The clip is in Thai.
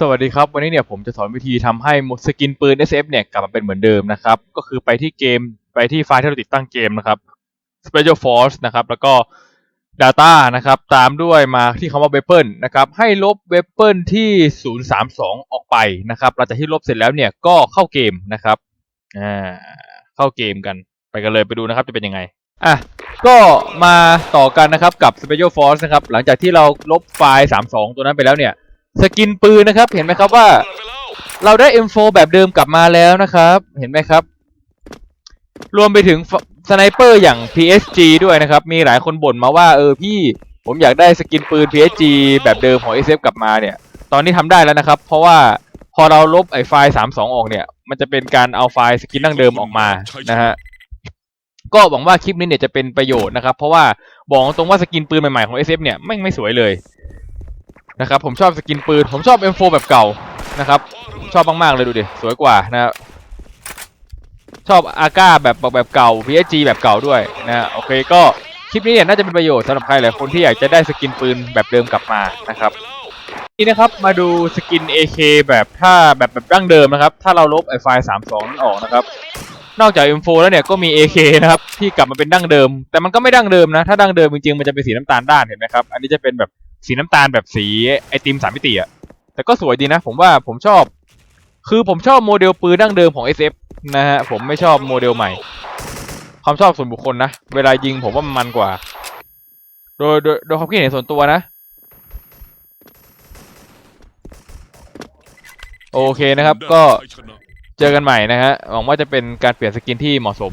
สวัสดีครับ วันนี้เนี่ยผมจะสอนวิธีทำให้สกินปืน SF เนี่ยกลับมาเป็นเหมือนเดิมนะครับ ก็คือไปที่เกมไปที่ไฟล์ที่เราติดตั้งเกมนะครับ Special Force นะครับ แล้วก็ Data นะครับ ตามด้วยมาที่คำว่า Weapon นะครับ ให้ลบ Weapon ที่ 032 ออกไปนะครับหลังจากที่ลบเสร็จแล้วเนี่ยก็เข้าเกมนะครับอ่าเข้าเกมกันไปกันเลยไปดูนะครับจะเป็นยังไงอะก็มาต่อกันนะครับกับ Special Force นะครับหลังจากที่เราลบไฟล์ 32 ตัวนั้นไปแล้วเนี่ย สกินปืนนะครับ เห็นไหมครับว่า เราได้ M4 แบบเดิมกลับมาแล้วนะครับ เห็นไหมครับ รวมไปถึงสไนเปอร์อย่าง PSG ด้วยนะครับ มีหลายคนบ่นมาว่าเออพี่ผมอยากได้สกินปืน PSG แบบเดิมของ SF กลับมาเนี่ย ตอนนี้ทำได้แล้วนะครับ เพราะว่าพอเราลบไอ้ไฟล์ 32 ออกเนี่ย มันจะเป็นการเอาไฟล์สกินดั้งเดิมออกมานะฮะก็หวังว่าคลิปนี้เนี่ยจะเป็นประโยชน์นะครับ เพราะว่าบอกตรงว่าสกินปืนใหม่ๆของ SF เนี่ยไม่ไม่สวยเลย นะครับผมชอบสกินปืน ผมชอบ M4 แบบเก่านะครับ ชอบมากๆเลยดูดิ สวยกว่านะครับชอบอาก้าแบบแบบเก่า PSG แบบเก่าด้วยนะฮะโอเคก็คลิปนี้เนี่ยน่าจะเป็นประโยชน์สำหรับใครหลายคนที่อยากจะได้สกินปืนแบบเดิมกลับมานะครับนี่นะครับมาดูสกิน AK แบบถ้าแบบแบบดั้งเดิมนะครับ ถ้าเราลบไอไฟล์32นั้นออกนะครับ นอกจาก M4 แล้วเนี่ยก็มี AK นะครับที่กลับมาเป็นดั้งเดิม แต่มันก็ไม่ดั้งเดิมนะ ถ้าดั้งเดิมจริงๆมันจะเป็นสีน้ำตาลด้านเห็นไหมครับอันนี้จะเป็นแบบ สีน้ำตาลแบบสีไอติมสามมิติอะแต่ก็สวยดีนะ ผมว่าผมชอบ คือผมชอบโมเดลปืนดั้งเดิมของ SF นะฮะ ผมไม่ชอบโมเดลใหม่ ความชอบส่วนบุคคลนะ เวลายิงผมว่ามันมันกว่า โดยโดยโดยความคิดเห็นส่วนตัวนะ โอเคนะครับก็เจอกันใหม่นะฮะ หวังว่าจะเป็นการเปลี่ยนสกินที่เหมาะสม